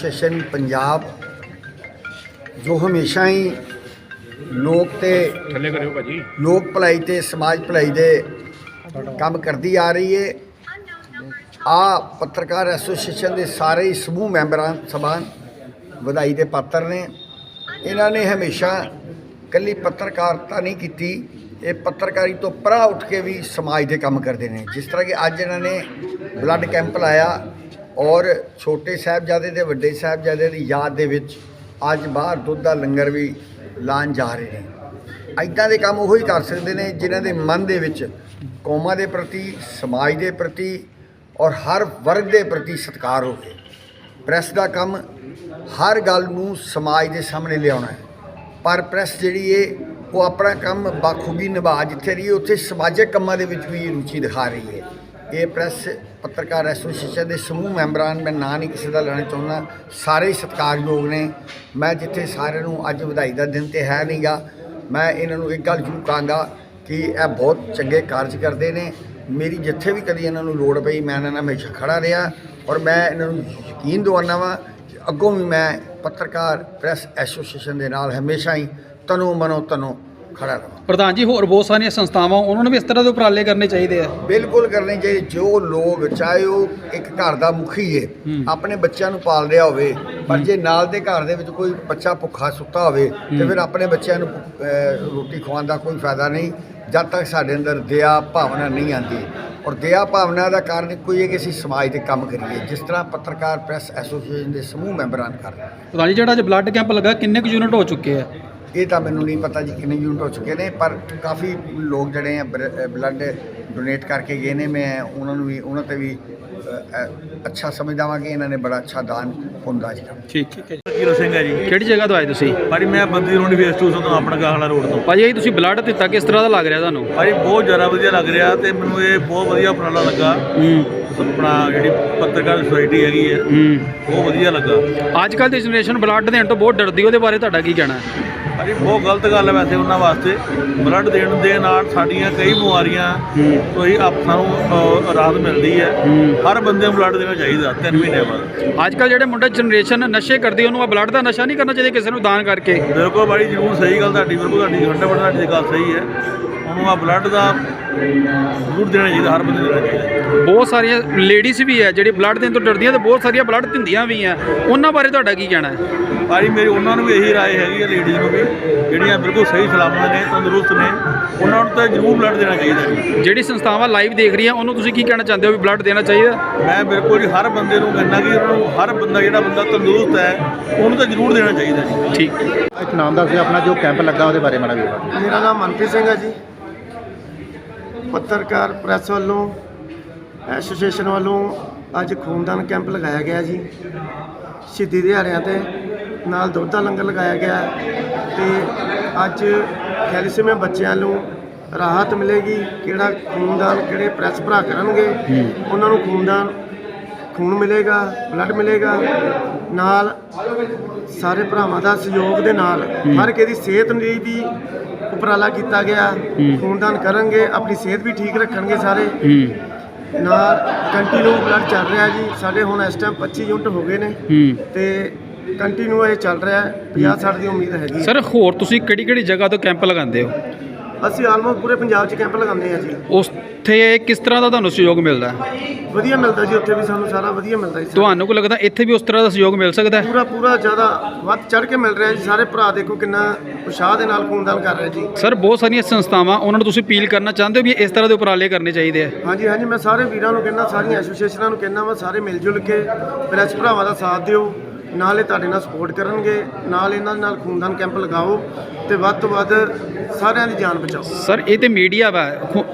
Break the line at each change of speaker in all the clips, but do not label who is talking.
Association Punjab ਜੋ ਹਮੇਸ਼ਾ ਹੀ ਲੋਕ ਤੇ
ਥੱਲੇ ਕਰਿਓ ਭਾਜੀ।
ਲੋਕ ਭਲਾਈ ਤੇ ਸਮਾਜ ਭਲਾਈ ਦੇ ਕੰਮ ਕਰਦੀ ਆ ਰਹੀ ਹੈ ਆ ਪੱਤਰਕਾਰ ਐਸੋਸੀਏਸ਼ਨ ਦੇ ਸਾਰੇ ਹੀ ਸਮੂਹ ਮੈਂਬਰਾਂ ਸਭਾਨ ਵਧਾਈ ਦੇ ਪਾਤਰ ਨੇ। ਇਹਨਾਂ ਨੇ ਹਮੇਸ਼ਾ ਕੱਲੀ ਪੱਤਰਕਾਰਤਾ ਨਹੀਂ ਕੀਤੀ ਇਹ ਪੱਤਰਕਾਰੀ ਤੋਂ ਪਰਾਂ ਉੱਠ ਕੇ ਵੀ ਸਮਾਜ ਦੇ ਕੰਮ ਕਰਦੇ ਨੇ। ਜਿਸ ਤਰ੍ਹਾਂ ਕਿ ਅੱਜ ਇਹਨਾਂ ਨੇ ਬਲੱਡ ਕੈਂਪ ਲਾਇਆ ਔਰ ਛੋਟੇ ਸਾਹਿਬਜ਼ਾਦੇ ਤੇ ਵੱਡੇ ਸਾਹਿਬਜ਼ਾਦੇ ਦੀ ਯਾਦ ਦੇ ਵਿੱਚ ਅੱਜ ਬਾਹਰ ਦੁੱਧ ਦਾ ਲੰਗਰ ਵੀ ਲਾਉਣ ਜਾ ਰਹੇ ਨੇ। ਐਦਾਂ ਦੇ ਕੰਮ ਉਹੀ ਕਰ ਸਕਦੇ ਨੇ ਜਿਨ੍ਹਾਂ ਦੇ ਮਨ ਦੇ ਵਿੱਚ ਕੌਮਾਂ ਦੇ ਪ੍ਰਤੀ, ਸਮਾਜ ਦੇ ਪ੍ਰਤੀ ਔਰ ਹਰ ਵਰਗ ਦੇ ਪ੍ਰਤੀ ਸਤਿਕਾਰ ਹੋਵੇ। ਪ੍ਰੈਸ ਦਾ ਕੰਮ ਹਰ ਗੱਲ ਨੂੰ ਸਮਾਜ ਦੇ ਸਾਹਮਣੇ ਲਿਆਉਣਾ ਹੈ। ਪਰ ਪ੍ਰੈਸ ਜਿਹੜੀ ਏ, ਉਹ ਆਪਣਾ ਕੰਮ ਬਾਖੂਬੀ ਨਿਭਾ ਜਿੱਥੇ ਰਹੀ, ਉੱਥੇ ਸਮਾਜਿਕ ਕੰਮਾਂ ਦੇ ਵਿੱਚ ਵੀ ਰੁਚੀ ਦਿਖਾ ਰਹੀ ਹੈ ਇਹ ਪ੍ਰੈਸ ਪੱਤਰਕਾਰ ਐਸੋਸੀਏਸ਼ਨ ਦੇ ਸਮੂਹ ਮੈਂਬਰਾਂ ਮੈਂ ਨਾਂ ਨਹੀਂ ਕਿਸੇ ਦਾ ਲੈਣਾ ਚਾਹੁੰਦਾ, ਸਾਰੇ ਹੀ ਸਤਿਕਾਰਯੋਗ ਨੇ। ਮੈਂ ਜਿੱਥੇ ਸਾਰਿਆਂ ਨੂੰ ਅੱਜ ਵਧਾਈ ਦਾ ਦਿਨ ਤੇ ਹੈ ਨਹੀਂਗਾ ਮੈਂ ਇਹਨਾਂ ਨੂੰ ਇੱਕ ਗੱਲ ਜ਼ਰੂਰ ਕਹਾਂਗਾ ਕਿ ਇਹ ਬਹੁਤ ਚੰਗੇ ਕਾਰਜ ਕਰਦੇ ਨੇ। ਮੇਰੀ ਜਿੱਥੇ ਵੀ ਕਦੀ ਇਹਨਾਂ ਨੂੰ ਲੋੜ ਪਈ, ਮੈਂ ਇਹਨਾਂ ਨਾਲ ਹਮੇਸ਼ਾ ਖੜਾ ਰਿਹਾ ਔਰ ਮੈਂ ਇਹਨਾਂ ਨੂੰ ਯਕੀਨ ਦਿਵਾਉਂਦਾ ਵਾਂ ਕਿ ਅੱਗੋਂ ਵੀ ਮੈਂ ਪੱਤਰਕਾਰ ਪ੍ਰੈਸ ਐਸੋਸੀਏਸ਼ਨ ਦੇ ਨਾਲ ਹਮੇਸ਼ਾ ਹੀ ਤਨੋ ਮਨੋ ਤਨੋ ਖੜਾ ਰਹਾਂ।
ਪ੍ਰਧਾਨ ਜੀ ਹੋਰ ਬਹੁਤ ਸਾਰੀਆਂ ਸੰਸਥਾਵਾਂ ਉਹਨਾਂ ਨੂੰ ਵੀ ਇਸ ਤਰ੍ਹਾਂ ਦੇ ਉਪਰਾਲੇ ਕਰਨੇ ਚਾਹੀਦੇ ਆ।
ਬਿਲਕੁਲ ਕਰਨੇ ਚਾਹੀਦੇ। ਜੋ ਲੋਕ ਚਾਹੇ ਉਹ ਇੱਕ ਘਰ ਦਾ ਮੁਖੀ ਏ ਆਪਣੇ ਬੱਚਿਆਂ ਨੂੰ ਪਾਲ ਰਿਹਾ ਹੋਵੇ ਪਰ ਜੇ ਨਾਲ ਦੇ ਘਰ ਦੇ ਵਿੱਚ ਕੋਈ ਬੱਚਾ ਭੁੱਖਾ ਸੁੱਤਾ ਹੋਵੇ ਤੇ ਫਿਰ ਆਪਣੇ ਬੱਚਿਆਂ ਨੂੰ ਰੋਟੀ ਖਵਾਉਣ ਦਾ ਕੋਈ ਫਾਇਦਾ ਨਹੀਂ। ਜਦ ਤੱਕ ਸਾਡੇ ਅੰਦਰ ਦਇਆ ਭਾਵਨਾ ਨਹੀਂ ਆਉਂਦੀ। ਔਰ ਦਇਆ ਭਾਵਨਾ ਦਾ ਕਾਰਨ ਇੱਕੋ ਹੀ ਕਿ ਅਸੀਂ ਸਮਾਜ ਦੇ ਕੰਮ ਕਰੀਏ। ਜਿਸ ਤਰ੍ਹਾਂ ਪੱਤਰਕਾਰ ਪ੍ਰੈਸ ਐਸੋਸੀਏਸ਼ਨ ਦੇ ਸਮੂਹ ਮੈਂਬਰਾਂ ਕਰ ਰਹੇ
ਜੀ ਜਿਹੜਾ ਅੱਜ ਬਲੱਡ ਕੈਂਪ ਲੱਗਾ ਕਿੰਨੇ ਕੁ ਯੂਨਿਟ ਹੋ ਚੁੱਕੇ ਆ?
ਇਹ ਤਾਂ ਮੈਨੂੰ ਨਹੀਂ ਪਤਾ ਜੀ ਕਿੰਨੇ ਯੂਨਿਟ ਹੋ ਚੁੱਕੇ ਨੇ ਪਰ ਕਾਫੀ ਲੋਕ ਜਿਹੜੇ ਆ ਬਲੱਡ ਡੋਨੇਟ ਕਰਕੇ ਗਏ ਨੇ ਮੈਂ ਉਹਨਾਂ ਨੂੰ ਵੀ ਉਹਨਾਂ ਤੇ ਵੀ ਅੱਛਾ ਸਮਝਦਾ ਵਾਂ ਕਿ ਇਹਨਾਂ ਨੇ ਬੜਾ ਅੱਛਾ ਦਾਨ ਪੁੰਨ ਦਾ ਜੀ।
ਠੀਕ ਠੀਕ ਹੈ ਜੀ।
ਕੀਰੋ ਸਿੰਘ ਹੈ ਜੀ।
ਕਿਹੜੀ ਜਗ੍ਹਾ ਤੋਂ ਆਏ ਤੁਸੀਂ?
ਭਾਜੀ ਮੈਂ ਬੰਦੀ ਰੋਡ ਫੇਸ 2 ਤੋਂ ਆਪਣਾ ਗਾਹਲਾ ਰੋਡ ਤੋਂ।
ਭਾਜੀ ਇਹ ਤੁਸੀਂ ਬਲੱਡ ਦਿੱਤਾ ਕਿਸ ਤਰ੍ਹਾਂ ਦਾ ਲੱਗ ਰਿਹਾ ਤੁਹਾਨੂੰ?
ਭਾਜੀ ਬਹੁਤ ਜ਼ਿਆਦਾ ਵਧੀਆ ਲੱਗ ਰਿਹਾ ਤੇ ਮੈਨੂੰ ਇਹ ਬਹੁਤ ਵਧੀਆ ਉਪਰਾਲਾ ਲੱਗਾ।
ਹੂੰ।
ਆਪਣਾ ਜਿਹੜੀ ਪੱਤਰਕਾਰ ਸੁਸਾਇਟੀ ਹੈਗੀ ਹੈ
ਹੂੰ।
ਬਹੁਤ ਵਧੀਆ ਲੱਗਾ।
ਅੱਜ ਕੱਲ੍ਹ ਦੀ ਜਨਰੇਸ਼ਨ ਬਲੱਡ ਦੇਣ ਤੋਂ ਬਹੁਤ ਡਰਦੀ ਉਹਦੇ ਬਾਰੇ ਤੁਹਾਡਾ ਕੀ ਕਹਿਣਾ ਹੈ?
ਬਹੁਤ ਗਲਤ ਗੱਲ ਹੈ ਵੈਸੇ ਉਹਨਾਂ ਵਾਸਤੇ। ਬਲੱਡ ਦੇਣ ਦੇ ਨਾਲ ਸਾਡੀਆਂ ਕਈ ਬਿਮਾਰੀਆਂ ਹੀ ਆਪ ਅ, ਰਾਹਤ ਮਿਲਦੀ ਹੈ। ਹਰ ਬੰਦੇ ਨੂੰ ਬਲੱਡ ਦੇਣਾ ਚਾਹੀਦਾ 3 ਮਹੀਨੇ ਬਾਅਦ।
ਅੱਜ ਕੱਲ੍ਹ ਜਿਹੜੇ ਮੁੰਡੇ ਜਨਰੇਸ਼ਨ ਨਸ਼ੇ ਕਰਦੀ ਉਹਨੂੰ ਆ ਬਲੱਡ ਦਾ ਨਸ਼ਾ ਨਹੀਂ ਕਰਨਾ ਚਾਹੀਦਾ ਕਿਸੇ ਨੂੰ ਦਾਨ ਕਰਕੇ।
ਬਿਲਕੁਲ ਭਾਜੀ ਜ਼ਰੂਰ ਸਹੀ ਗੱਲ ਤੁਹਾਡੀ ਬਿਲਕੁਲ ਤੁਹਾਡੀ 100% ਤੁਹਾਡੀ ਗੱਲ ਸਹੀ ਹੈ। ਉਹਨੂੰ ਆ ਬਲੱਡ ਦਾ ਜ਼ਰੂਰ ਦੇਣਾ ਚਾਹੀਦਾ ਹਰ ਬੰਦੇ ਨੂੰ ਦੇਣਾ ਚਾਹੀਦਾ।
ਬਹੁਤ ਸਾਰੀਆਂ ਲੇਡੀਜ਼ ਵੀ ਹੈ ਜਿਹੜੀ ਬਲੱਡ ਦੇਣ ਤੋਂ ਡਰਦੀਆਂ ਤੇ ਬਹੁਤ ਸਾਰੀਆਂ ਬਲੱਡ ਦਿੰਦੀਆਂ ਵੀ ਆ ਉਹਨਾਂ ਬਾਰੇ ਤੁਹਾਡਾ ਕੀ ਕਹਿਣਾ ਹੈ?
ਭਾਜੀ ਮੇਰੀ ਉਹਨਾਂ ਨੂੰ ਵੀ ਇਹੀ ਰਾਏ ਹੈਗੀ ਹੈ ਲੇਡੀਜ਼ ਨੂੰ ਵੀ ਜਿਹੜੀਆਂ ਬਿਲਕੁਲ ਸਹੀ ਸਲਾਮਤ ਨੇ ਤੰਦਰੁਸਤ ਨੇ ਉਹਨਾਂ ਨੂੰ ਤਾਂ ਜ਼ਰੂਰ ਬਲੱਡ ਦੇਣਾ ਚਾਹੀਦਾ ਜੀ।
ਜਿਹੜੀ ਸੰਸਥਾਵਾਂ ਲਾਈਵ ਦੇਖ ਰਹੀਆਂ ਉਹਨੂੰ ਤੁਸੀਂ ਕੀ ਕਹਿਣਾ ਚਾਹੁੰਦੇ ਹੋ ਵੀ ਬਲੱਡ ਦੇਣਾ ਚਾਹੀਦਾ?
ਮੈਂ ਬਿਲਕੁਲ ਹੀ ਹਰ ਬੰਦੇ ਨੂੰ ਕਹਿੰਦਾ ਕਿ ਉਹਨਾਂ ਨੂੰ ਹਰ ਬੰਦਾ ਜਿਹੜਾ ਬੰਦਾ ਤੰਦਰੁਸਤ ਹੈ ਉਹਨੂੰ ਤਾਂ ਜ਼ਰੂਰ ਦੇਣਾ ਚਾਹੀਦਾ ਜੀ।
ਠੀਕ।
ਇੱਕ ਨਾਮ ਦੱਸ ਦਿਓ ਆਪਣਾ ਜੋ ਕੈਂਪ ਲੱਗਾ ਉਹਦੇ ਬਾਰੇ ਮਾੜਾ ਵੀ
ਮੇਰਾ ਨਾਮ ਮਨਪ੍ਰੀਤ ਸਿੰਘ ਹੈ ਜੀ। ਪੱਤਰਕਾਰ ਪ੍ਰੈਸ ਵੱਲੋਂ ਐਸੋਸੀਏਸ਼ਨ ਵੱਲੋਂ ਅੱਜ ਖੂਨਦਾਨ ਕੈਂਪ ਲਗਾਇਆ ਗਿਆ ਜੀ। ਸ਼ਹੀਦੀ ਦਿਹਾੜਿਆਂ ਤੇ ਨਾਲ ਦੁੱਧ ਦਾ ਲੰਗਰ ਲਗਾਇਆ ਗਿਆ ਤੇ ਅੱਜ ਥੈਲੇਸੀਮੀਆ ਬੱਚਿਆਂ ਨੂੰ ਰਾਹਤ ਮਿਲੇਗੀ। ਕਿਹੜਾ ਖੂਨਦਾਨ ਕਿਹੜੇ ਪ੍ਰੈਸ ਭਰਾ ਕਰਨਗੇ ਉਹਨਾਂ ਨੂੰ ਖੂਨਦਾਨ ਖੂਨ ਮਿਲੇਗਾ ਬਲੱਡ ਮਿਲੇਗਾ। ਨਾਲ ਸਾਰੇ ਭਰਾਵਾਂ ਦਾ ਸਹਿਯੋਗ ਦੇ ਨਾਲ ਹਰ ਇੱਕ ਦੀ ਸਿਹਤ ਲਈ ਵੀ ਉਪਰਾਲਾ ਕੀਤਾ ਗਿਆ। ਖੂਨਦਾਨ ਕਰਨਗੇ ਆਪਣੀ ਸਿਹਤ ਵੀ ਠੀਕ ਰੱਖਣਗੇ ਸਾਰੇ। ਨਾਲ ਕੰਟੀਨਿਊ ਬਲੱਡ ਚੱਲ ਰਿਹਾ ਜੀ। ਸਾਡੇ ਹੁਣ ਇਸ ਟਾਈਮ 25 ਯੂਨਿਟ ਹੋ ਗਏ ਨੇ।
ਹੂੰ।
ਤੇ ਕੰਟੀਨਿਊ ਇਹ ਚੱਲ ਰਿਹਾ ਹੈ। 50 60 ਦੀ ਉਮੀਦ ਹੈਗੀ
ਸਰ ਹੋਰ ਤੁਸੀਂ ਕਿਹੜੀ ਕਿਹੜੀ ਜਗ੍ਹਾ ਤੋਂ ਕੈਂਪ ਲਗਾਉਂਦੇ ਹੋ?
ਅਸੀਂ ਆਲਮੋਸਟ ਪੂਰੇ ਪੰਜਾਬ 'ਚ ਕੈਂਪ ਲਗਾਉਂਦੇ ਆ ਜੀ।
ਉੱਥੇ ਕਿਸ ਤਰ੍ਹਾਂ ਦਾ ਤੁਹਾਨੂੰ ਸਹਿਯੋਗ ਮਿਲਦਾ ਹੈ?
ਵਧੀਆ ਮਿਲਦਾ ਜੀ ਉੱਥੇ ਵੀ ਸਾਨੂੰ ਸਾਰਾ ਵਧੀਆ ਮਿਲਦਾ ਜੀ
ਤੁਹਾਨੂੰ ਕੋ ਲੱਗਦਾ ਇੱਥੇ ਵੀ ਉਸ ਤਰ੍ਹਾਂ ਦਾ ਸਹਿਯੋਗ ਮਿਲ ਸਕਦਾ ਹੈ?
ਪੂਰਾ ਪੂਰਾ ਜ਼ਿਆਦਾ ਵੱਧ ਚੜ ਕੇ ਮਿਲ ਰਿਹਾ ਜੀ ਸਾਰੇ ਭਰਾ ਦੇਖੋ ਕਿੰਨਾ ਉਤਸ਼ਾਹ ਦੇ ਨਾਲ ਖੂਨਦਾਨ ਕਰ ਰਹੇ ਜੀ।
ਸਰ ਬਹੁਤ ਸਾਰੀਆਂ ਸੰਸਥਾਵਾਂ ਉਹਨਾਂ ਨੂੰ ਤੁਸੀਂ ਅਪੀਲ ਕਰਨਾ ਚਾਹੁੰਦੇ ਹੋ ਵੀ ਇਸ ਤਰ੍ਹਾਂ ਦੇ ਉਪਰਾਲੇ ਕਰਨੇ ਚਾਹੀਦੇ ਆ
ਹਾਂਜੀ ਹਾਂਜੀ ਮੈਂ ਸਾਰੇ ਵੀਰਾਂ ਨੂੰ ਕਹਿੰਦਾ ਸਾਰੀਆਂ ਐਸੋਸੀਏਸ਼ਨਾਂ ਨੂੰ ਕਹਿੰਦਾ ਵਾ ਸਾਰੇ ਮਿਲ ਜੁਲ ਕੇ ਪ੍ਰੈਸ ਭਰਾਵਾਂ ਦਾ ਸਾਥ ਦਿਓ। ਨਾਲੇ ਤੁਹਾਡੇ ਨਾਲ ਸਪੋਰਟ ਕਰਨਗੇ ਨਾਲ ਇਹਨਾਂ ਦੇ ਨਾਲ ਖੂਨਦਾਨ ਕੈਂਪ ਲਗਾਓ ਤੇ ਵੱਧ ਤੋਂ ਵੱਧ ਸਾਰਿਆਂ ਦੀ ਜਾਨ ਬਚਾਓ।
ਸਰ ਇਹ ਤੇ ਮੀਡੀਆ ਵਾ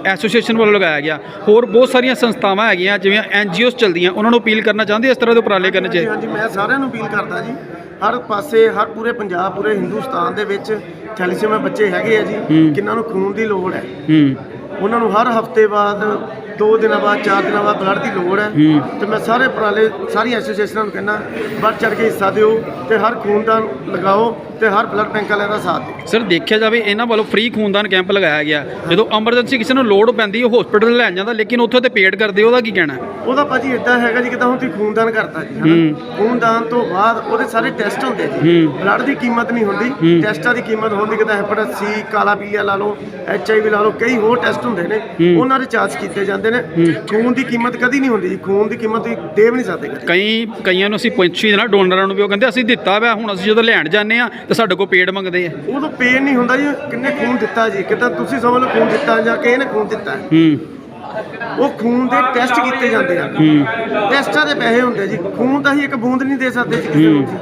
ਐਸੋਸੀਏਸ਼ਨ ਵੱਲੋਂ ਲਗਾਇਆ ਗਿਆ। ਹੋਰ ਬਹੁਤ ਸਾਰੀਆਂ ਸੰਸਥਾਵਾਂ ਹੈਗੀਆਂ ਜਿਵੇਂ ਐਨਜੀਓਸ ਚੱਲਦੀਆਂ ਉਹਨਾਂ ਨੂੰ ਅਪੀਲ ਕਰਨਾ ਚਾਹੁੰਦੇ ਇਸ ਤਰ੍ਹਾਂ ਦੇ ਉਪਰਾਲੇ ਕਰਨੇ ਚਾਹੀਦੇ
ਹਾਂਜੀ ਮੈਂ ਸਾਰਿਆਂ ਨੂੰ ਅਪੀਲ ਕਰਦਾ ਜੀ। ਹਰ ਪਾਸੇ ਹਰ ਪੂਰੇ ਪੰਜਾਬ ਪੂਰੇ ਹਿੰਦੁਸਤਾਨ ਦੇ ਵਿੱਚ ਥੈਲੀਸੀਮਾ ਬੱਚੇ ਹੈਗੇ ਆ ਜੀ। ਕਿੰਨਾਂ ਨੂੰ ਖੂਨ ਦੀ ਲੋੜ ਹੈ।
ਹੂੰ।
ਉਹਨਾਂ ਨੂੰ ਹਰ ਹਫ਼ਤੇ ਬਾਅਦ ਦੋ ਦਿਨਾਂ ਬਾਅਦ ਚਾਰ ਦਿਨਾਂ ਬਾਅਦ ਬਲੱਡ ਦੀ ਲੋੜ ਹੈ। ਤੇ ਮੈਂ ਸਾਰੇ ਉਪਰਾਲੇ ਸਾਰੀਆਂ ਐਸੋਸੀਏਸ਼ਨਾਂ ਨੂੰ ਕਹਿੰਦਾ ਵੱਧ ਚੜ ਕੇ ਹਿੱਸਾ ਦਿਓ ਤੇ ਹਰ ਖੂਨਦਾਨ ਲਗਾਓ ਤੇ ਹਰ ਬਲੱਡ ਬੈਂਕ ਵਾਲਿਆਂ ਦਾ ਸਾਥ ਦਿਓ।
ਸਰ ਦੇਖਿਆ ਜਾਵੇ ਇਹਨਾਂ ਵੱਲੋਂ ਫ੍ਰੀ ਖੂਨਦਾਨ ਕੈਂਪ ਲਗਾਇਆ ਗਿਆ। ਜਦੋਂ ਐਮਰਜੈਂਸੀ ਕਿਸੇ ਨੂੰ ਲੋੜ ਪੈਂਦੀ ਹੈ ਹਸਪੀਟਲ ਲੈਣ ਜਾਂਦਾ ਲੇਕਿਨ ਉੱਥੇ ਤੇ ਪੇਡ ਕਰਦੇ ਉਹਦਾ ਕੀ ਕਹਿਣਾ?
ਉਹਦਾ ਭਾਜੀ ਇਦਾਂ ਹੈਗਾ ਜੀ ਕਿਦਾਂ ਹੁਣ ਤੁਸੀਂ ਖੂਨਦਾਨ ਕਰਤਾ ਜੀ ਹਨਾ? ਖੂਨਦਾਨ ਤੋਂ ਬਾਅਦ ਉਹਦੇ ਸਾਰੇ ਟੈਸਟ ਹੁੰਦੇ ਜੀ। ਬਲੱਡ ਦੀ ਕੀਮਤ ਨਹੀਂ ਹੁੰਦੀ ਟੈਸਟਾਂ ਦੀ ਕੀਮਤ ਹੁੰਦੀ ਕਿਦਾਂ ਹੈਪੇਟਾਈਟਸ ਸੀ ਕਾਲਾ ਪੀਆ ਲਾ ਲਓ ਐਚ ਆਈ ਵੀ ਲਾ ਲਓ ਕਈ ਹੋਰ ਟੈਸਟ ਹੁੰਦੇ ਨੇ ਉਹਨਾਂ ਦੇ ਚਾਰਜ ਕੀਤੇ ਜਾਂਦੇ ਨੇ। ਖੂਨ ਦੀ ਕੀਮਤ ਕਦੀ ਨਹੀਂ ਹੁੰਦੀ ਜੀ। ਖੂਨ ਦੀ ਕੀਮਤ ਤੁਸੀਂ ਦੇ ਵੀ ਨਹੀਂ ਸਕਦੇ ਕਦੀ।
ਕਈ ਕਈਆਂ ਨੂੰ ਅਸੀਂ ਪੁੱਛੀ ਨਾ ਡੋਨਰਾਂ ਨੂੰ ਵੀ ਉਹ ਕਹਿੰਦੇ ਅਸੀਂ ਦਿੱਤਾ ਵਾ ਹੁਣ ਅਸੀਂ ਜਦੋਂ ਲੈਣ ਜਾਂਦੇ ਆ ਤੇ ਸਾਡੇ ਕੋਲ ਪੇਡ ਮੰਗਦੇ ਆ।
ਉਦੋਂ ਪੇਨ ਨਹੀਂ ਹੁੰਦਾ ਜੀ। ਕਿੰਨੇ ਖੂਨ ਦਿੱਤਾ ਜੀ? ਕਿਦਾਂ ਤੁਸੀਂ ਸਮਝ ਲਓ ਖੂਨ ਦਿੱਤਾ ਜਾਂ ਕਿਸੇ ਨੇ ਖੂਨ ਦਿੱਤਾ। ਹੈ।
ਹੂੰ
ਉਹ ਖੂਨ ਦੇ ਟੈਸਟ ਕੀਤੇ ਜਾਂਦੇ ਆ। ਟੈਸਟਾਂ ਦੇ ਪੈਸੇ ਹੁੰਦੇ ਜੀ। ਖੂਨ ਤਾਂ ਅਸੀਂ ਇੱਕ ਬੂੰਦ ਨਹੀਂ ਦੇ ਸਕਦੇ ਜੀ ਕਿਸੇ ਨੂੰ ਜੀ।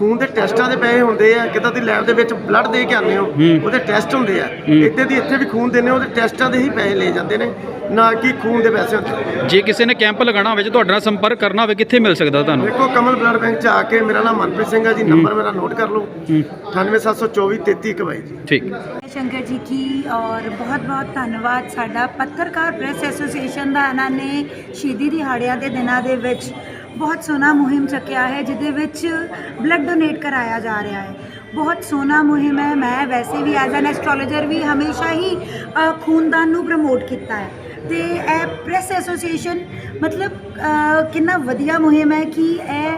ਖੂਨ ਦੇ ਟੈਸਟਾਂ ਦੇ ਪੈਸੇ ਹੁੰਦੇ ਆ ਕਿਦਾਂ ਤੁਸੀਂ ਲੈਬ ਦੇ ਵਿੱਚ ਬਲੱਡ ਦੇ ਕੇ ਆਉਂਦੇ ਹੋ ਉਹਦੇ ਟੈਸਟ ਹੁੰਦੇ ਆ। ਇੱਥੇ ਦੀ ਇੱਥੇ ਵੀ ਖੂਨ ਹੋ ਉਹਦੇ ਟੈਸਟਾਂ ਦੇ ਹੀ ਪੈਸੇ ਲਏ ਜਾਂਦੇ ਨੇ ਨਾ ਕਿ ਖੂਨ ਦੇ ਪੈਸੇ ਹੁੰਦੇ
ਜੇ ਕਿਸੇ ਨੇ ਕੈਂਪ ਲਗਾਉਣਾ ਹੋਵੇ ਜੇ ਤੁਹਾਡੇ ਨਾਲ ਸੰਪਰਕ ਕਰਨਾ ਹੋਵੇ ਕਿੱਥੇ ਮਿਲ ਸਕਦਾ ਤੁਹਾਨੂੰ?
ਦੇਖੋ ਕਮਲ ਬਲੱਡ ਬੈਂਕ ਚ ਆ ਕੇ ਮੇਰਾ ਨਾਮ ਮਨਪ੍ਰੀਤ ਸਿੰਘ ਹੈ ਜੀ ਨੰਬਰ ਮੇਰਾ ਨੋਟ ਕਰ ਲਓ। 98724 3321 ਜੀ
ਠੀਕ।
ਸ਼ੰਕਰ ਜੀ ਕੀ ਔਰ ਬਹੁਤ ਬਹੁਤ ਧੰਨਵਾਦ ਸਾਡਾ ਪੱਤਰਕਾਰ ਪ੍ਰੈਸ ਐਸੋਸੀਏਸ਼ਨ ਦਾ ਇਹਨਾਂ ਨੇ ਸ਼ਹੀਦੀ ਦਿਹਾੜਿਆਂ ਦੇ ਦਿਨਾਂ ਦੇ ਵਿੱਚ ਬਹੁਤ ਸੋਹਣਾ ਮੁਹਿੰਮ ਚੱਕਿਆ ਹੈ, ਜਿਹਦੇ ਵਿੱਚ ਬਲੱਡ ਡੋਨੇਟ ਕਰਾਇਆ ਜਾ ਰਿਹਾ ਹੈ। ਬਹੁਤ ਸੋਹਣਾ ਮੁਹਿੰਮ ਹੈ। ਮੈਂ ਵੈਸੇ ਵੀ ਐਜ਼ ਐਨ ਐਸਟ੍ਰੋਲੋਜਰ ਵੀ ਹਮੇਸ਼ਾ ਹੀ ਖੂਨਦਾਨ ਨੂੰ ਪ੍ਰਮੋਟ ਕੀਤਾ ਹੈ। ਤੇ ਇਹ ਪ੍ਰੈਸ ਐਸੋਸੀਏਸ਼ਨ ਮਤਲਬ ਕਿੰਨਾ ਵਧੀਆ ਮੁਹਿੰਮ ਹੈ ਕਿ ਇਹ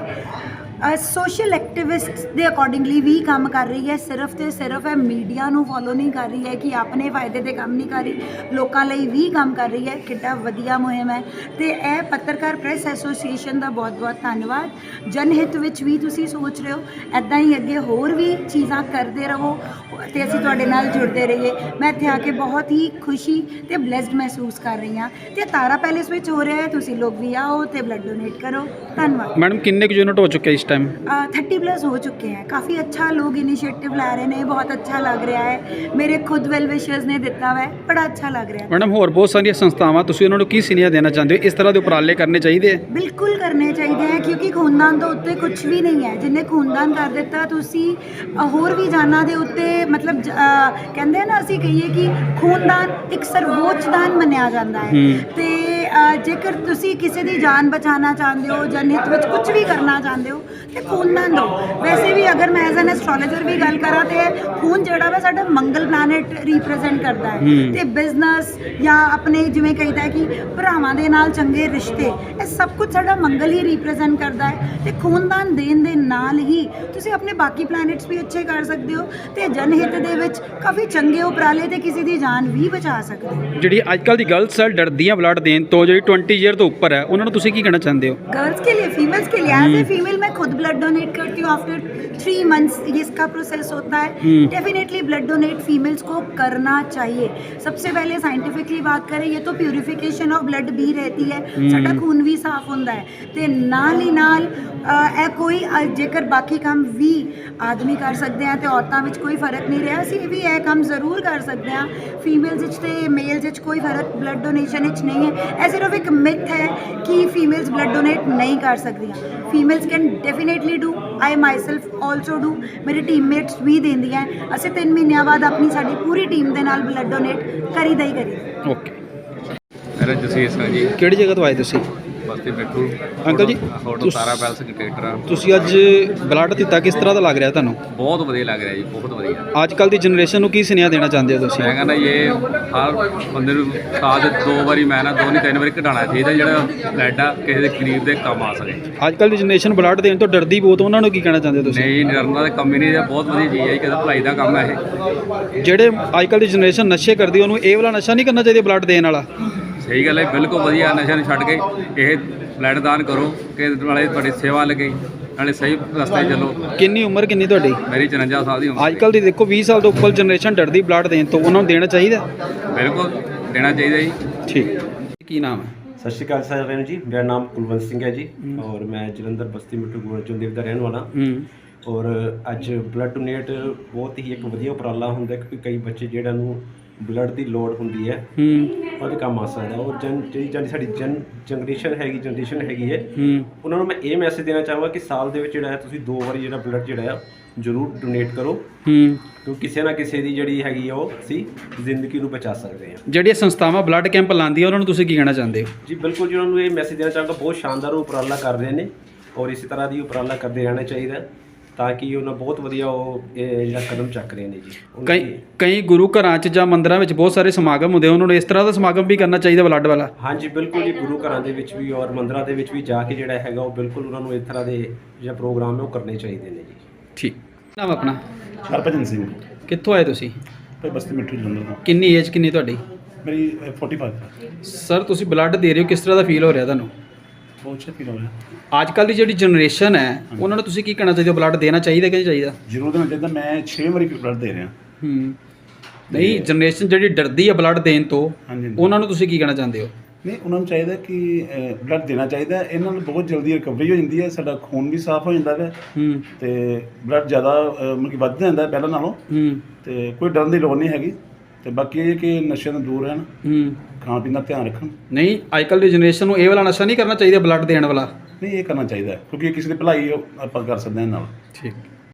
ਸੋਸ਼ਲ ਐਕਟਿਵਿਸਟ ਦੇ ਅਕੋਰਡਿੰਗਲੀ ਵੀ ਕੰਮ ਕਰ ਰਹੀ ਹੈ। ਸਿਰਫ ਤੇ ਸਿਰਫ ਇਹ ਮੀਡੀਆ ਨੂੰ ਫੋਲੋ ਨਹੀਂ ਕਰ ਰਹੀ ਹੈ ਕਿ ਆਪਣੇ ਫਾਇਦੇ ਤੇ ਕੰਮ ਨਹੀਂ ਕਰ ਰਹੀ। ਲੋਕਾਂ ਲਈ ਵੀ ਕੰਮ ਕਰ ਰਹੀ ਹੈ। ਕਿੱਡਾ ਵਧੀਆ ਮੁਹਿੰਮ ਹੈ। ਤੇ ਇਹ ਪੱਤਰਕਾਰ ਪ੍ਰੈਸ ਐਸੋਸੀਏਸ਼ਨ ਦਾ ਬਹੁਤ-ਬਹੁਤ ਧੰਨਵਾਦ। ਜਨਹਿਤ ਵਿੱਚ ਵੀ ਤੁਸੀਂ ਸੋਚ ਰਹੇ ਹੋ। ਐਦਾਂ ਹੀ ਅੱਗੇ ਹੋਰ ਵੀ ਚੀਜ਼ਾਂ ਕਰਦੇ ਰਹੋ ਤੇ ਅਸੀਂ ਤੁਹਾਡੇ ਨਾਲ ਜੁੜਦੇ ਰਹੀਏ। ਮੈਂ ਇੱਥੇ ਆ ਕੇ ਬਹੁਤ ਹੀ ਖੁਸ਼ੀ ਤੇ ਬlesed ਮਹਿਸੂਸ ਕਰ ਰਹੀ ਹਾਂ। ਤੇ ਤਾਰਾ ਪੈਲੇਸ ਵਿੱਚ ਹੋ ਰਿਹਾ ਹੈ। ਤੁਸੀਂ ਲੋਕ ਵੀ ਆਓ ਤੇ ਬਲੱਡ ਡੋਨੇਟ ਕਰੋ। ਧੰਨਵਾਦ।
ਮੈਡਮ, ਕਿੰਨੇ ਕੁ ਯੂਨਿਟ ਹੋ ਚੁੱਕੇ ਇਸ ਟਾਈਮ
अ, 30 प्लस हो चुके हैं काफ़ी अच्छा लोग इनिशिएटिव ला रहे हैं बहुत अच्छा लग रहा है मेरे खुद वेल विशर्स ने ਦਿੱਤਾ हुआ है बड़ा अच्छा लग रहा है
ਮੈਡਮ ਹੋਰ ਬਹੁਤ ਸਾਰੀਆਂ ਸੰਸਥਾਵਾਂ ਤੁਸੀਂ ਉਹਨਾਂ ਨੂੰ ਕੀ ਸੁਨੇਹਾ ਦੇਣਾ ਚਾਹੁੰਦੇ ਹੋ ਇਸ ਤਰ੍ਹਾਂ ਦੇ ਉਪਰਾਲੇ ਕਰਨੇ ਚਾਹੀਦੇ ਆ
ਬਿਲਕੁਲ ਕਰਨੇ ਚਾਹੀਦੇ ਹੈ ਕਿਉਂਕਿ ਖੂਨਦਾਨ ਤੋਂ ਉੱਤੇ ਕੁਝ ਵੀ ਨਹੀਂ ਹੈ ਜਿੰਨੇ ਖੂਨਦਾਨ ਕਰ ਦਿੱਤਾ ਤੁਸੀਂ ਅ, ਹੋਰ ਵੀ ਜਾਨਾਂ ਦੇ ਉੱਤੇ ਮਤਲਬ ਜ- ਅ, ਕਹਿੰਦੇ ਆ ਨਾ ਅਸੀਂ ਕਹੀਏ ਕਿ ਖੂਨਦਾਨ ਇੱਕ ਸਰਵੋੱਚ ਦਾਨ ਮੰਨਿਆ ਜਾਂਦਾ ਹੈ ਤੇ ਅ, ਜੇਕਰ ਤੁਸੀਂ ਕਿਸੇ ਦੀ ਜਾਨ ਬਚਾਉਣਾ ਚਾਹੁੰਦੇ ਹੋ ਜਨਹਿਤ ਵਿੱਚ ਕੁਝ ਵੀ ਕਰਨਾ ਚਾਹੁੰਦੇ ਹੋ ਤੇ ਖੂਨਦਾਨ ਦਿਓ ਵੈਸੇ ਵੀ ਅਗਰ ਮੈਂ ਐਜ਼ ਐਨ ਐਸਟ੍ਰੋਲੋਜਰ ਵੀ ਗੱਲ ਕਰਾਂ ਤੇ ਖੂਨ ਜਿਹੜਾ ਵਾ ਸਾਡਾ ਮੰਗਲ ਪਲੈਨਟ ਰਿਪਰੈਜ਼ੈਂਟ ਕਰਦਾ ਹੈ। ਤੇ ਬਿਜ਼ਨਸ ਜਾਂ ਆਪਣੇ ਜਿਵੇਂ ਕਹਿੰਦਾ ਕਿ ਭਰਾਵਾਂ ਦੇ ਨਾਲ ਚੰਗੇ ਰਿਸ਼ਤੇ ਇਹ ਸਭ ਕੁਝ ਸਾਡਾ ਮੰਗਲ ਹੀ ਰਿਪਰੈਜ਼ੈਂਟ ਕਰਦਾ ਹੈ। ਤੇ ਖੂਨਦਾਨ ਦੇਣ ਦੇ ਨਾਲ ਹੀ ਤੁਸੀਂ ਆਪਣੇ ਬਾਕੀ ਪਲੈਨਟਸ ਵੀ ਅੱਛੇ ਕਰ ਸਕਦੇ ਹੋ ਤੇ ਜਨਹਿਤ ਦੇ ਵਿੱਚ ਕਾਫੀ ਚੰਗੇ ਉਪਰਾਲੇ ਤੇ ਕਿਸੇ ਦੀ ਜਾਨ ਵੀ ਬਚਾ ਸਕਦੇ ਹੋ।
ਜਿਹੜੀ ਅੱਜਕੱਲ ਦੀ ਗਰਲਸ ਸਰ ਡਰਦੀਆਂ ਬਲੱਡ ਦੇਣ ਤੋਂ ਜਿਹੜੀ 20 ਈਅਰ ਤੋਂ ਉੱਪਰ ਹੈ ਉਹਨਾਂ ਨੂੰ ਤੁਸੀਂ ਕੀ ਕਹਿਣਾ ਚਾਹੁੰਦੇ ਹੋ?
ਗਰਲਸ ਕੇ ਲਈ ਫੀਮੇਲਸ ਕੇ ਲਈ ਐਜ਼ ਅ ਫੀਮੇਲ ਮੈਂ ਖੁਦ ਬਲੱਡ ਡੋਨੇਟ ਕਰਤੀ ਹੂੰ ਆਫਟਰ 3 ਮੰਥ ये इसका प्रोसेस होता है डेफिनेटली ब्लड डोनेट फीमेल्स को करना चाहिए सबसे पहले साइंटिफिकली बात करें ये तो प्यूरिफिकेशन ऑफ ब्लड भी रहती है ਸਾਡਾ ਖੂਨ ਵੀ ਸਾਫ਼ ਹੁੰਦਾ ਹੈ ਤੇ ਨਾਲ ਹੀ ਨਾਲ ਅ, ਇਹ ਕੋਈ ਜੇਕਰ ਬਾਕੀ ਕੰਮ ਵੀ ਆਦਮੀ ਕਰ ਸਕਦੇ ਆ ਤੇ ਔਰਤਾਂ ਵਿੱਚ ਕੋਈ ਫ਼ਰਕ ਨਹੀਂ ਰਿਹਾ ਅਸੀਂ ਵੀ ਇਹ ਕੰਮ ਜ਼ਰੂਰ ਕਰ ਸਕਦੇ ਆ। ਫੀਮੇਲਸ ਵਿੱਚ ਤੇ ਮੇਲਸ ਵਿੱਚ ਕੋਈ ਫ਼ਰਕ ਬਲੱਡ ਡੋਨੇਸ਼ਨ ਵਿੱਚ ਨਹੀਂ ਹੈ। ਇਹ ਸਿਰਫ ਇੱਕ ਮਿਥ ਹੈ ਕਿ ਫੀਮੇਲਸ ਬਲੱਡ ਡੋਨੇਟ ਨਹੀਂ ਕਰ ਸਕਦੀਆਂ। Females can definitely do I myself also do ਮੇਰੀ ਟੀਮਮੇਟਸ ਵੀ ਦਿੰਦੀਆਂ। ਅਸੀਂ 3 ਮਹੀਨਿਆਂ ਬਾਅਦ ਆਪਣੀ ਸਾਡੀ ਪੂਰੀ ਟੀਮ ਦੇ ਨਾਲ ਬਲੱਡ ਡੋਨੇਟ ਕਰੀਦਾ ਹੀ ਕਰੀਦਾ।
ਓਕੇ
ਮੇਰਾ ਜਸਵੀਰ ਸਿੰਘ ਜੀ।
ਕਿਹੜੀ ਜਗ੍ਹਾ ਤੋਂ ਆਏ ਤੁਸੀਂ?
ਬਸਤੀ ਬਿੱਟੂ
ਅੰਕਲ ਜੀ,
ਹੋਟਲ
ਤੁਸ-
ਤਾਰਾ ਪੈਲਸ ਕੰਟਰੈਕਟਰ ਆ।
ਤੁਸੀਂ ਅੱਜ ਬਲੱਡ ਦਿੱਤਾ ਕਿਸ ਤਰ੍ਹਾਂ ਦਾ ਲੱਗ ਰਿਹਾ ਤੁਹਾਨੂੰ?
ਬਹੁਤ ਵਧੀਆ ਲੱਗ ਰਿਹਾ ਜੀ ਬਹੁਤ ਵਧੀਆ।
ਅੱਜ ਕੱਲ ਦੀ ਜਨਰੇਸ਼ਨ ਨੂੰ ਕੀ ਸੁਨੇਹਾ ਦੇਣਾ ਚਾਹੁੰਦੇ ਹੋ ਤੁਸੀਂ?
ਮੈਂ ਕਹਿੰਦਾ ਇਹ ਹਰ ਬੰਦੇ ਨੂੰ ਸਾਲ ਦੇ ਦੋ ਵਾਰੀ ਮੈਂ ਨਾ ਦੋ ਨਹੀਂ ਤਿੰਨ ਵਾਰੀ ਕਢਾਉਣਾ ਚਾਹੀਦਾ ਜਿਹੜਾ ਬਲੱਡ ਆ ਕਿਸੇ ਦੇ ਗਰੀਬ ਦੇ ਕੰਮ ਆ ਸਕੇ।
ਅੱਜ ਕੱਲ ਦੀ ਜਨਰੇਸ਼ਨ ਬਲੱਡ ਦੇਣ ਤੋਂ ਡਰਦੀ ਬਹੁਤ ਉਹਨਾਂ ਨੂੰ ਕੀ ਕਹਿਣਾ ਚਾਹੁੰਦੇ ਹੋ ਤੁਸੀਂ?
ਨਹੀਂ ਨਿਰਮਾ ਦਾ ਕੰਮ ਹੀ ਨਹੀਂ ਇਹ ਬਹੁਤ ਵਧੀਆ ਚੀਜ਼ ਹੈ ਕਿਤੇ ਭਲਾਈ ਦਾ ਕੰਮ ਹੈ ਇਹ।
ਜਿਹੜੇ ਅੱਜ ਕੱਲ ਦੀ ਜਨਰੇਸ਼ਨ ਨਸ਼ੇ ਕਰਦੀ ਉਹਨੂੰ ਇਹ ਵਾਲਾ ਨਸ਼ਾ ਨਹੀਂ ਕਰਨਾ ਚਾਹੀਦਾ ਬਲੱਡ ਦੇਣ ਵਾਲਾ।
ਸਹੀ ਗੱਲ ਹੈ ਬਿਲਕੁਲ ਵਧੀਆ ਨਸ਼ਾ ਨੂੰ ਛੱਡ ਕੇ ਇਹ ਬਲੱਡ ਦਾਨ ਕਰੋ ਕਿ ਨਾਲੇ ਤੁਹਾਡੀ ਸੇਵਾ ਲੱਗੇ ਨਾਲੇ ਸਹੀ ਰਸਤੇ ਚੱਲੋ।
ਕਿੰਨੀ ਉਮਰ ਕਿੰਨੀ ਤੁਹਾਡੀ?
ਮੇਰੀ 54 ਸਾਲ ਦੀ ਉਮਰ
ਅੱਜ ਕੱਲ ਦੀ ਦੇਖੋ 20 ਸਾਲ ਤੋਂ ਉੱਪਰ ਜਨਰੇਸ਼ਨ ਡਰਦੀ ਬਲੱਡ ਦੇਣ ਤੋਂ ਉਹਨਾਂ ਨੂੰ ਦੇਣਾ ਚਾਹੀਦਾ?
ਬਿਲਕੁਲ ਦੇਣਾ ਚਾਹੀਦਾ ਜੀ।
ਠੀਕ। ਕੀ ਨਾਮ ਹੈ?
ਸਤਿ ਸ਼੍ਰੀ ਅਕਾਲ ਸਾਰਿਆਂ ਨੂੰ ਜੀ ਮੇਰਾ ਨਾਮ ਕੁਲਵੰਤ ਸਿੰਘ ਹੈ ਜੀ ਔਰ ਮੈਂ ਜਲੰਧਰ ਬਸਤੀ ਮਿੱਠੂ ਗੁਰਚੁੰਦੀਪ ਦਾ ਰਹਿਣ ਵਾਲਾ।
ਹੂੰ।
ਔਰ ਅੱਜ ਬਲੱਡ ਡੋਨੇਟ ਬਹੁਤ ਹੀ ਇੱਕ ਵਧੀਆ ਉਪਰਾਲਾ ਹੁੰਦਾ ਕਿਉਂਕਿ ਕਈ ਬੱਚੇ ਜਿਹੜਾ ਨੂੰ ਬਲੱਡ ਦੀ ਲੋੜ ਹੁੰਦੀ ਹੈ।
ਹੂੰ।
ਉਹਦੇ ਕੰਮ ਆ ਸਕਦਾ। ਔਰ ਜਨ ਜਿਹੜੀ ਜਿਹੜੀ ਸਾਡੀ ਜਨ ਜਨਰੇਸ਼ਨ ਹੈਗੀ ਜਨਰੇਸ਼ਨ ਹੈਗੀ ਹੈ
ਹੂੰ।
ਉਹਨਾਂ ਨੂੰ ਮੈਂ ਇਹ ਮੈਸੇਜ ਦੇਣਾ ਚਾਹਾਂਗਾ ਕਿ ਸਾਲ ਦੇ ਵਿੱਚ ਜਿਹੜਾ ਹੈ ਤੁਸੀਂ ਦੋ ਵਾਰੀ ਜਿਹੜਾ ਬਲੱਡ ਜਿਹੜਾ ਆ ਜ਼ਰੂਰ ਡੋਨੇਟ ਕਰੋ।
ਹੂੰ।
ਕਿਉਂਕਿ ਕਿਸੇ ਨਾ ਕਿਸੇ ਦੀ ਜਿਹੜੀ ਹੈਗੀ ਆ ਉਹ ਅਸੀਂ ਜ਼ਿੰਦਗੀ ਨੂੰ ਬਚਾ ਸਕਦੇ ਹਾਂ।
ਜਿਹੜੀਆਂ ਸੰਸਥਾਵਾਂ ਬਲੱਡ ਕੈਂਪ ਲਾਉਂਦੀਆਂ ਉਹਨਾਂ ਨੂੰ ਤੁਸੀਂ ਕੀ ਕਹਿਣਾ ਚਾਹੁੰਦੇ ਹੋ?
ਜੀ ਬਿਲਕੁਲ ਜੀ ਉਹਨਾਂ ਨੂੰ ਇਹ ਮੈਸੇਜ ਦੇਣਾ ਚਾਹਾਂਗਾ। ਬਹੁਤ ਸ਼ਾਨਦਾਰ ਉਹ ਉਪਰਾਲਾ ਕਰ ਰਹੇ ਨੇ ਔਰ ਇਸੇ ਤਰ੍ਹਾਂ ਦੀ ਉਪਰਾਲਾ ਕਰਦੇ ਰਹਿਣਾ ਚਾਹੀਦਾ। ਹੈ, ਤਾਂ ਕਿ ਉਹਨਾਂ ਬਹੁਤ ਵਧੀਆ ਉਹ ਇਹ ਜਿਹੜਾ ਕਦਮ ਚੱਕ ਰਹੇ ਨੇ ਜੀ। ਉਹਨਾਂ
ਕਈ
ਦੀ-
ਕਈ ਗੁਰੂ ਘਰਾਂ 'ਚ ਜਾਂ ਮੰਦਿਰਾਂ ਵਿੱਚ ਬਹੁਤ ਸਾਰੇ ਸਮਾਗਮ ਹੁੰਦੇ ਆ, ਉਹਨਾਂ ਨੂੰ ਇਸ ਤਰ੍ਹਾਂ ਦਾ ਸਮਾਗਮ ਵੀ ਕਰਨਾ ਚਾਹੀਦਾ ਬਲੱਡ ਵਾਲਾ।
ਹਾਂਜੀ ਬਿਲਕੁਲ ਜੀ ਗੁਰੂ ਘਰਾਂ ਦੇ ਵਿੱਚ ਵੀ ਔਰ ਮੰਦਰਾਂ ਦੇ ਵਿੱਚ ਵੀ ਜਾ ਕੇ ਜਿਹੜਾ ਹੈਗਾ ਉਹ ਬਿਲਕੁਲ ਉਹਨਾਂ ਨੂੰ ਇਸ ਤਰ੍ਹਾਂ ਦੇ ਜਿਹੜਾ ਪ੍ਰੋਗਰਾਮ ਹੈ ਉਹ ਕਰਨੇ ਚਾਹੀਦੇ ਨੇ ਜੀ।
ਠੀਕ। ਨਾਮ ਆਪਣਾ?
ਹਰਭਜਨ ਸਿੰਘ।
ਕਿੱਥੋਂ ਆਏ ਤੁਸੀਂ?
ਭਾਈ ਬਸਤੀ ਮਿੱਠੂ ਜਲੰਧਰ ਤੋਂ।
ਕਿੰਨੀ ਏਜ ਕਿੰਨੀ ਤੁਹਾਡੀ?
ਮੇਰੀ ਅ, 45
ਸਰ ਤੁਸੀਂ ਬਲੱਡ ਦੇ ਰਹੇ ਹੋ ਕਿਸ ਤਰ੍ਹਾਂ ਦਾ ਫੀਲ ਹੋ ਰਿਹਾ ਤੁਹਾਨੂੰ?
ਬਹੁਤ ਫੀਲ ਹੋ ਰਿਹਾ
ਅੱਜ ਕੱਲ ਦੀ ਜਿਹੜੀ ਜਨਰੇਸ਼ਨ ਹੈ ਉਹਨਾਂ ਨੂੰ ਤੁਸੀਂ ਕੀ ਕਹਿਣਾ ਚਾਹੀਦੇ ਹੋ ਬਲੱਡ ਦੇਣਾ ਚਾਹੀਦਾ ਕਿ ਨਹੀਂ ਚਾਹੀਦਾ?
ਜ਼ਰੂਰ ਦੇਣਾ ਚਾਹੀਦਾ। ਮੈਂ 6 ਵਾਰੀ ਬਲੱਡ ਦੇ ਰਿਹਾ।
ਹੂੰ। ਨਹੀਂ ਜਨਰੇਸ਼ਨ ਜਿਹੜੀ ਡਰਦੀ ਹੈ ਬਲੱਡ ਦੇਣ ਤੋਂ
ਹਾਂਜੀ।
ਉਹਨਾਂ ਨੂੰ ਤੁਸੀਂ ਕੀ ਕਹਿਣਾ ਚਾਹੁੰਦੇ ਹੋ?
ਨਹੀਂ ਉਹਨਾਂ ਨੂੰ ਚਾਹੀਦਾ ਕਿ ਬਲੱਡ ਦੇਣਾ ਚਾਹੀਦਾ। ਇਹਨਾਂ ਨਾਲ ਬਹੁਤ ਜਲਦੀ ਰਿਕਵਰੀ ਹੋ ਜਾਂਦੀ ਹੈ। ਸਾਡਾ ਖੂਨ ਵੀ ਸਾਫ਼ ਹੋ ਜਾਂਦਾ ਹੈ। ਤੇ ਬਲੱਡ ਜ਼ਿਆਦਾ ਮਤਲਬ ਕਿ ਵੱਧ ਜਾਂਦਾ ਹੈ ਪਹਿਲਾਂ ਨਾਲੋਂ। ਤੇ ਕੋਈ ਡਰਨ ਦੀ ਲੋੜ ਨਹੀਂ ਹੈਗੀ। ਤੇ ਬਾਕੀ ਇਹ ਕਿ ਨਸ਼ਿਆਂ ਤੋਂ ਦੂਰ ਰਹਿਣ
ਹੂੰ।
ਖਾਣ ਪੀਣ ਦਾ ਧਿਆਨ ਰੱਖਣ।
ਨਹੀਂ ਅੱਜ ਕੱਲ ਦੀ ਜਨਰੇਸ਼ਨ ਨੂੰ ਇਹ ਵਾਲਾ ਨਸ਼ਾ ਨਹੀਂ ਕਰਨਾ ਚਾਹੀਦਾ ਬਲੱਡ ਦੇਣ ਵਾਲਾ।
ਨਹੀਂ ਇਹ ਕਰਨਾ ਚਾਹੀਦਾ ਹੈ, ਕਿਉਂਕਿ ਇਹ ਕਿਸੇ ਦੀ ਭਲਾਈ ਆਪਾਂ ਕਰ ਸਕਦੇ ਹਾਂ ਨਾਲ।
ਠੀਕ।